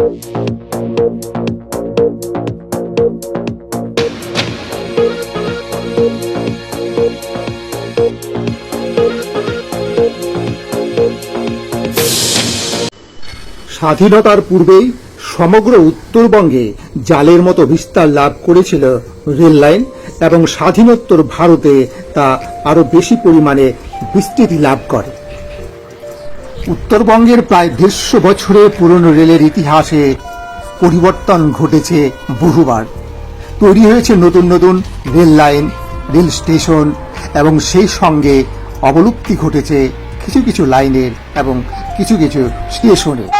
স্বাধীনতার পূর্বেই সমগ্র উত্তরবঙ্গে জালের মতো বিস্তার লাভ করেছিল রেল লাইন এবং স্বাধীনোত্তর ভারতে তা আরও বেশি পরিমাণে বিস্তৃতি লাভ করে। উত্তরবঙ্গের প্রায় দেড়শো বছরের পুরনো রেলের ইতিহাসে পরিবর্তন ঘটেছে বহুবার। তৈরি হয়েছে নতুন নতুন রেল লাইন, রেল স্টেশন এবং সেই সঙ্গে অবলুপ্তি ঘটেছে কিছু কিছু লাইনের এবং কিছু কিছু স্টেশনের।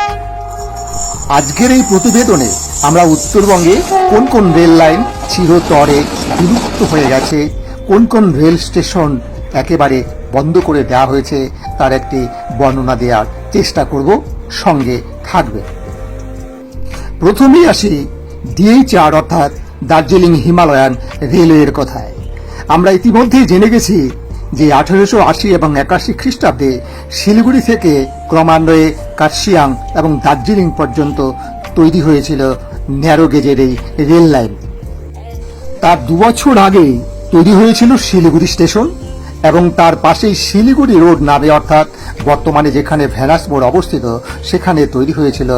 আজকের এই প্রতিবেদনে আমরা উত্তরবঙ্গে কোন কোন রেল লাইন চিরতরে বিলুপ্ত হয়ে গেছে, কোন কোন রেল স্টেশন একেবারে বন্ধ করে দেওয়া হয়েছে তার একটি বর্ণনা দেওয়ার চেষ্টা করব, সঙ্গে থাকবে। প্রথমেই আসি ডিএইচআর অর্থাৎ দার্জিলিং হিমালয়ান রেলওয়ের কথায়। আমরা ইতিমধ্যেই জেনে গেছি যে আঠারোশো আশি এবং একাশি খ্রিস্টাব্দে শিলিগুড়ি থেকে ক্রমান্বয়ে কার্শিয়াং এবং দার্জিলিং পর্যন্ত তৈরি হয়েছিল ন্যারো গেজের এই রেল লাইন। তার দুবছর আগে তৈরি হয়েছিল শিলিগুড়ি স্টেশন। এবং তার পাশেই শিলিগুড়ি রোড নামে, অর্থাৎ বর্তমানে যেখানে ভ্যানাস মোড় অবস্থিত, সেখানে তৈরি হয়েছিল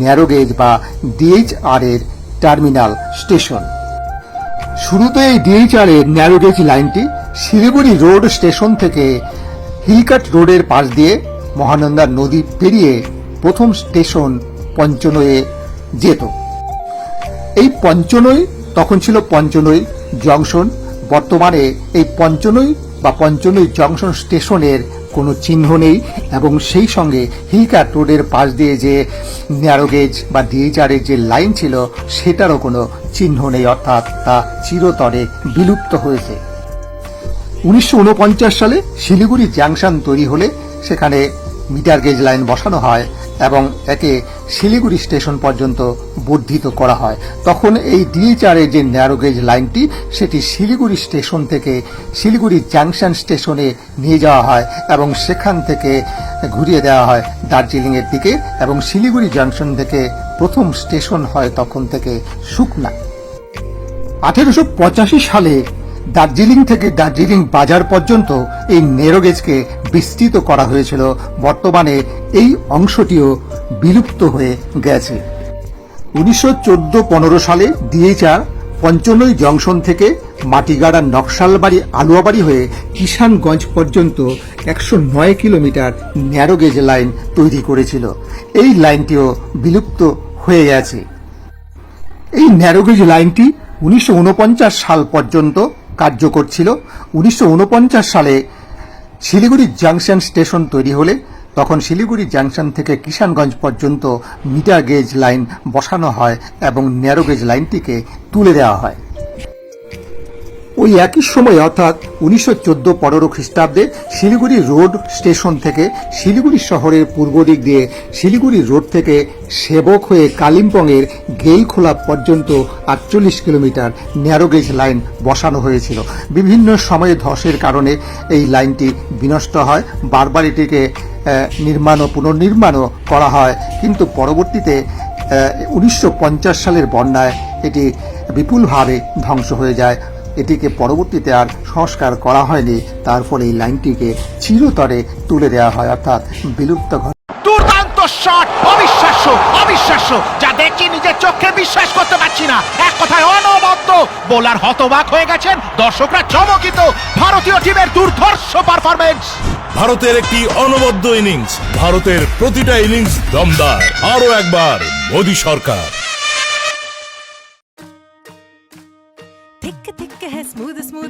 ন্যারো গেজ বা ডিএইচআর এর টার্মিনাল স্টেশন শুরুতে এই ডিএইচআর এর ন্যারো গেজ লাইনটি শিলিগুড়ি রোড স্টেশন থেকে হিলকাট রোডের পাশ দিয়ে মহানন্দা নদী পেরিয়ে প্রথম স্টেশন পঞ্চনয়ে যেত। এই পঞ্চনই তখন ছিল পঞ্চনই জংশন, বর্তমানে এই পঞ্চনই বা পঞ্চনই জংশন স্টেশনের কোনো চিহ্ন নেই এবং সেই সঙ্গে হিলকাট রোডের পাশ দিয়ে যে ন্যারোগেজ বা ডিএইচআরের যে লাইন ছিল, সেটারও কোনো চিহ্ন নেই, অর্থাৎ তা চিরতরে বিলুপ্ত হয়েছে। উনিশশো উনপঞ্চাশ সালে শিলিগুড়ি জাংশন তৈরি হলে সেখানে মিটার গেজ লাইন বসানো হয় এবং একে শিলিগুড়ি স্টেশন পর্যন্ত বর্ধিত করা হয়। তখন এই ডিএইচআর এর যে ন্যারো গেজ লাইনটি, সেটি শিলিগুড়ি স্টেশন থেকে শিলিগুড়ি জাংশন স্টেশনে নিয়ে যাওয়া হয় এবং সেখান থেকে ঘুরিয়ে দেওয়া হয় দার্জিলিংয়ের দিকে এবং শিলিগুড়ি জাংশন থেকে প্রথম স্টেশন হয় তখন থেকে শুকনা। আঠেরোশো পঁচাশি সালে দার্জিলিং থেকে দার্জিলিং বাজার পর্যন্ত এই নেরোগেজকে বিস্তৃত করা হয়েছিল। বর্তমানে এই অংশটিও বিলুপ্ত হয়ে গেছে। উনিশশো চোদ্দ পনেরো সালে ডিএইচআর পঞ্চনই জংশন থেকে মাটিগাড়া নকশালবাড়ি আলুয়াবাড়ি হয়ে কিষানগঞ্জ পর্যন্ত একশো নয় কিলোমিটার ন্যারোগেজ লাইন তৈরি করেছিল। এই লাইনটিও বিলুপ্ত হয়ে গেছে। এই ন্যারোগেজ লাইনটি উনিশশো ঊনপঞ্চাশ সাল পর্যন্ত কার্যকর ছিল। উনিশশো ঊনপঞ্চাশ সালে শিলিগুড়ি জাংশন স্টেশন তৈরি হলে তখন শিলিগুড়ি জাংশন থেকে কিষানগঞ্জ পর্যন্ত মিটার গেজ লাইন বসানো হয় এবং ন্যারো গেজ লাইনটিকে তুলে দেওয়া হয়। ওই একই সময় অর্থাৎ উনিশশো চোদ্দ পনেরো খ্রিস্টাব্দে শিলিগুড়ি রোড স্টেশন থেকে শিলিগুড়ি শহরের পূর্ব দিক দিয়ে শিলিগুড়ি রোড থেকে সেবক হয়ে কালিম্পংয়ের গেইলখোলা পর্যন্ত আটচল্লিশ কিলোমিটার ন্যারোগেজ লাইন বসানো হয়েছিল। বিভিন্ন সময়ে ধসের কারণে এই লাইনটি বিনষ্ট হয়। বারবার এটিকে নির্মাণ ও পুনর্নির্মাণও করা হয়। কিন্তু পরবর্তীতে উনিশশো পঞ্চাশ সালের বন্যায় এটি বিপুলভাবে ধ্বংস হয়ে যায়। এটিকে পরবর্তীতে আর সংস্কার করা হয়নি। তার ফলে এই লাইনটিকে চিরতরে তুলে দেওয়া হয় অর্থাৎ বিলুপ্ত ঘটে দুর্দান্ত শট অবিশ্বাস্য অবিশ্বাস্য। যা দেখছি নিজের চোখে বিশ্বাস করতে পারছি না। এক কথায় অনবদ্য। বোলার হতবাক হয়ে গেছেন দর্শকরা চমকিত। ভারতীয় টিমের দুর্ধর্ষ পারফরমেন্স ভারতের একটি অনবদ্য ইনিংস ভারতের প্রতিটা ইনিংস দমদার। আরও একবার মোদী সরকার। स्मूथ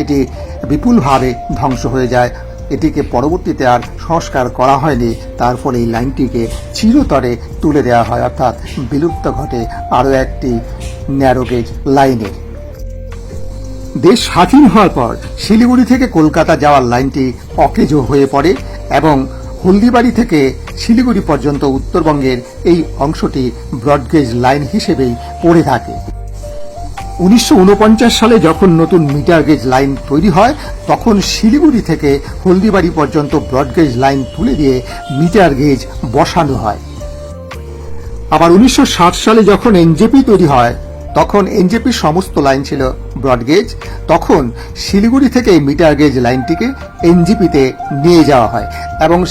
এটি বিপুলভাবে ধ্বংস হয়ে যায়। এটিকে পরবর্তীতে আর সংস্কার করা হয়নি। তার ফলে এই লাইনটিকে চিরতরে তুলে দেওয়া হয়। অর্থাৎ বিলুপ্ত ঘটে আরও একটি ন্যারোগেজ লাইনে। দেশ স্বাধীন হওয়ার পর শিলিগুড়ি থেকে কলকাতা যাওয়ার লাইনটি অকেজো হয়ে পড়ে এবং হলদিবাড়ি থেকে শিলিগুড়ি পর্যন্ত উত্তরবঙ্গের এই অংশটি ব্রডগেজ লাইন হিসেবেই পড়ে থাকে। উনিশশো উনপঞ্চাশ সালে যখন নতুন মিটার গেজ লাইন তৈরি হয়, তখন শিলিগুড়ি থেকে হলদিবাড়ি পর্যন্ত ব্রডগেজ লাইন তুলে দিয়ে মিটার গেজ বসানো হয়। আবার উনিশশো ষাট সালে যখন এনজেপি তৈরি হয়, তখন এনজেপির সমস্ত লাইন ছিল ব্রডগেজ তখন শিলিগুড়ি থেকে মিটার গেজ লাইনটিকে এনজিপিতে নিয়ে যাওয়া হয় এবং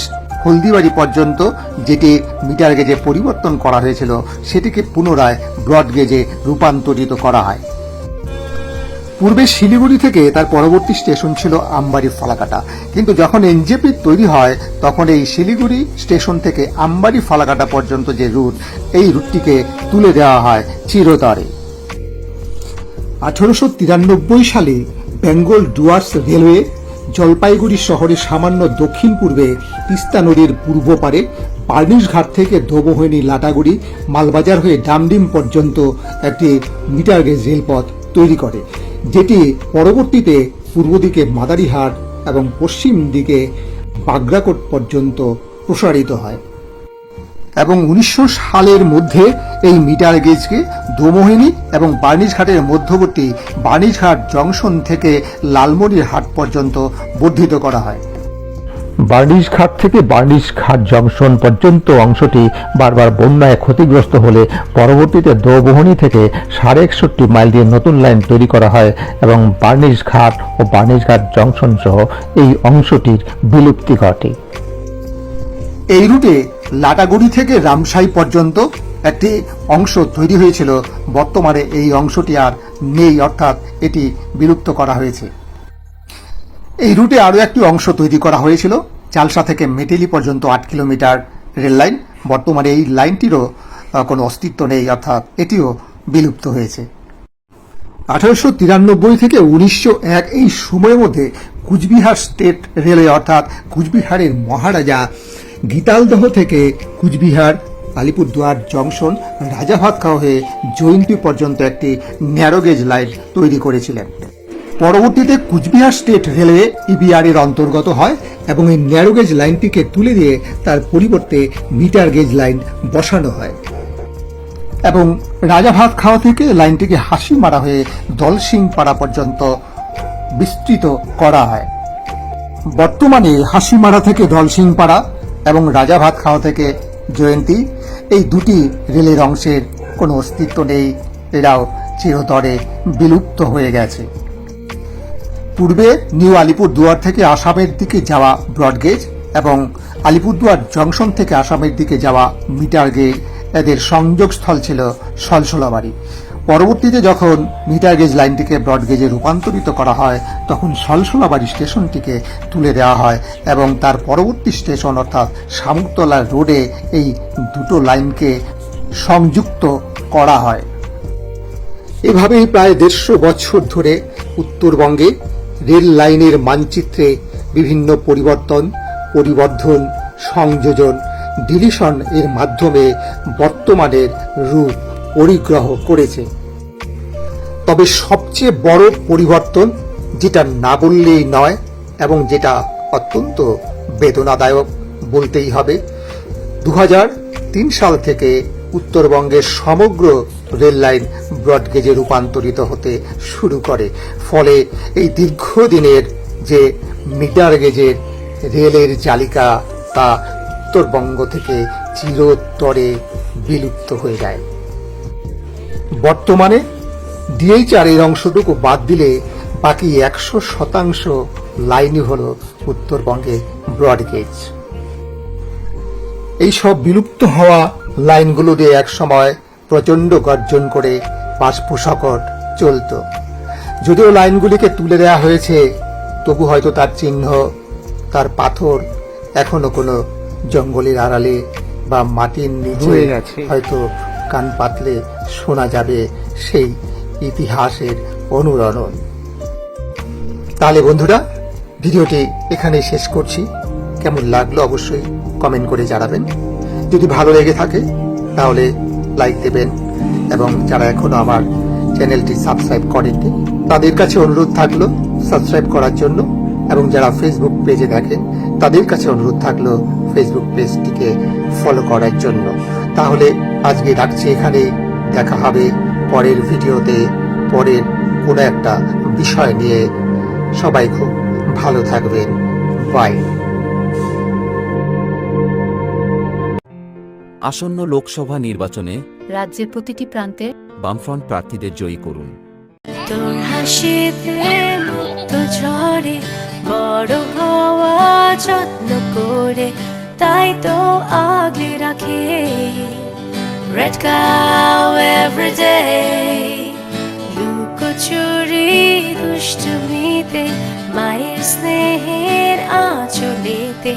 হলদিবাড়ি পর্যন্ত যেটি মিটার গেজে পরিবর্তন করা হয়েছিল, সেটিকে পুনরায় ব্রডগেজে রূপান্তরিত করা হয়। পূর্বে শিলিগুড়ি থেকে তার পরবর্তী স্টেশন ছিল আমবাড়ি ফালাকাটা। কিন্তু যখন এনজেপি তৈরি হয়, তখন এই শিলিগুড়ি স্টেশন থেকে আমবাড়ি ফালাকাটা পর্যন্ত যে রুট, এই রুটটিকে তুলে দেওয়া হয় চিরতরে। আঠারোশো তিরানব্বই সালে বেঙ্গল ডুয়ার্স রেলওয়ে জলপাইগুড়ি শহরের সামান্য দক্ষিণ পূর্বে তিস্তা নদীর পূর্ব পারে পার্নিশঘাট থেকে ধোবহৈনি লাটাগুড়ি মালবাজার হয়ে ডামডিম পর্যন্ত একটি মিটার গেজ রেলপথ তৈরি করে, যেটি পরবর্তীতে পূর্ব দিকে মাদারিহাট এবং পশ্চিম দিকে বাগরাকোট পর্যন্ত প্রসারিত হয়। এবং উনিশশো সালের মধ্যে এই মিটার গেজকে দোমোহিনী এবং বার্নিশঘাটের মধ্যবর্তী বার্নিশঘাট জংশন থেকে লালমনির হাট পর্যন্ত বর্ধিত করা হয়। বার্নিশ ঘাট থেকে বার্নিশ ঘাট জংশন পর্যন্ত অংশটি বারবার বন্যায় ক্ষতিগ্রস্ত হলে পরবর্তীতে দোবহনী থেকে সাড়ে একষট্টি মাইল দিয়ে নতুন লাইন তৈরি করা হয় এবং বার্নিশ ঘাট ও বার্নিশ ঘাট জংশন সহ এই অংশটির বিলুপ্তি ঘটে। এই রুটে লাটাগুড়ি থেকে রামসাই পর্যন্ত একটি অংশ তৈরি হয়েছিল। বর্তমানে এই অংশটি আর নেই, অর্থাৎ এটি বিলুপ্ত করা হয়েছে। এই রুটে আরও একটি অংশ তৈরি করা হয়েছিল, চালসা থেকে মেটেলি পর্যন্ত আট কিলোমিটার রেল লাইন। বর্তমানে এই লাইনটিরও কোনো অস্তিত্ব নেই, অর্থাৎ এটিও বিলুপ্ত হয়েছে। আঠারোশো তিরানব্বই থেকে উনিশশো এক এই সময়ের মধ্যে কুচবিহার স্টেট রেলওয়ে, অর্থাৎ কুচবিহারের মহারাজা গীতালদহ থেকে কুচবিহার, আলিপুরদুয়ার জংশন রাজাভাতখাওয়া হয়ে জয়ন্তী পর্যন্ত একটি ন্যারোগেজ লাইন তৈরি করেছিলেন। পরবর্তীতে কুচবিহার স্টেট রেলওয়ে ইবিআর এর অন্তর্গত হয় এবং এই ন্যারোগেজ লাইনটিকে তুলে দিয়ে তার পরিবর্তে মিটার গেজ লাইন বসানো হয়। এবং রাজাভাত খাওয়া থেকে লাইনটিকে হাসি মারা হয়ে দলসিং পাড়া পর্যন্ত বিস্তৃত করা হয়। বর্তমানে হাসিমারা থেকে দলসিং পাড়া এবং রাজাভাত খাওয়া থেকে জয়ন্তী, এই দুটি রেলের অংশের কোনো অস্তিত্ব নেই। এরাও চিরতরে বিলুপ্ত হয়ে গেছে। পূর্বে নিউ আলিপুর দুয়ার থেকে আসামের দিকে যাওয়া ব্রডগেজ এবং আলিপুরদুয়ার জংশন থেকে আসামের দিকে যাওয়া মিটার গেজ এদের সংযোগস্থল ছিল সলসলাবাড়ি পরবর্তীতে যখন মিটার গেজ লাইনটিকে ব্রডগেজে রূপান্তরিত করা হয়, তখন সলসলাবাড়ি স্টেশনটিকে তুলে দেওয়া হয় এবং তার পরবর্তী স্টেশন অর্থাৎ শামুকতলা রোডে এই দুটো লাইনকে সংযুক্ত করা হয়। এভাবেই প্রায় দেড়শো বছর ধরে উত্তরবঙ্গে রেল লাইনের মানচিত্রে বিভিন্ন পরিবর্তন, পরিবর্ধন, সংযোজন, ডিলিশন এর মাধ্যমে বর্তমানের রূপ পরিগ্রহ করেছে। তবে সবচেয়ে বড় পরিবর্তন যেটা না বললেই নয় এবং যেটা অত্যন্ত বেদনাদায়ক বলতেই হবে দু তিন সাল থেকে উত্তরবঙ্গের সমগ্র রেল লাইন ব্রডগেজে রূপান্তরিত হতে শুরু করে। ফলে এই দীর্ঘদিনের যে মিটার গেজের রেলের চালিকা তা উত্তরবঙ্গ থেকে চিরতরে বিলুপ্ত হয়ে যায়। বর্তমানে ডিএইচআর এর অংশটুকু বাদ দিলে বাকি একশো শতাংশ লাইনই হল উত্তরবঙ্গে ব্রডগেজ। এই সব বিলুপ্ত হওয়া লাইনগুলো দিয়ে একসময় প্রচণ্ড গর্জন করে বাষ্পসকট চলত। যদিও লাইনগুলিকে তুলে দেওয়া হয়েছে তবু হয়তো তার চিহ্ন তার পাথর এখনও কোনো জঙ্গলের আড়ালে বা মাটির নিচে হয়তো কান পাতলে শোনা যাবে সেই ইতিহাসের অনুরণন। তাহলে বন্ধুরা, ভিডিওটি এখানে শেষ করছি। কেমন লাগল অবশ্যই কমেন্ট করে জানাবেন। যদি ভালো লেগে থাকে, তাহলে লাইক দেবেন এবং যারা এখনও আমার চ্যানেলটি সাবস্ক্রাইব করেননি, তাদের কাছে অনুরোধ থাকল সাবস্ক্রাইব করার জন্য এবং যারা ফেসবুক পেজে দেখেন, তাদের কাছে অনুরোধ থাকল ফেসবুক পেজটিকে ফলো করার জন্য। তাহলে আজকে রাখছি এখানে দেখা হবে পরের ভিডিওতে পরের কোনো একটা বিষয় নিয়ে। সবাই খুব ভালো থাকবেন। বাই আসন্ন লোকসভা নির্বাচনে রাজ্যের প্রতিটি প্রান্তে বামফ্রন্ট প্রার্থীদের জয়ী করুন। তোর হাসিতে মুক্ত ঝরে বড় হওয়া যত্ন করে তাই তো আগলে রাখে। রেড কাউ এভরিডে লুকোচুরি দুষ্টুমিতে মায়ের স্নেহের আঁচলেতে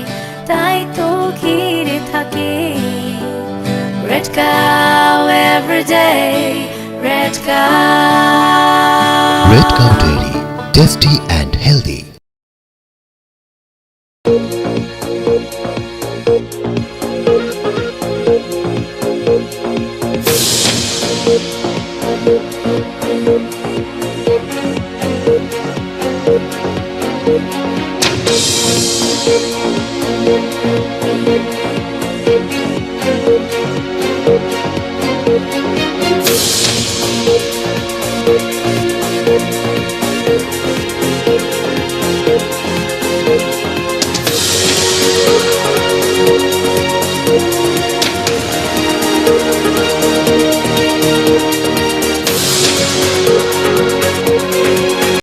তাই তো ঘিরে থাকে Red cow every day, red cow. Red Cow Dairy, tasty and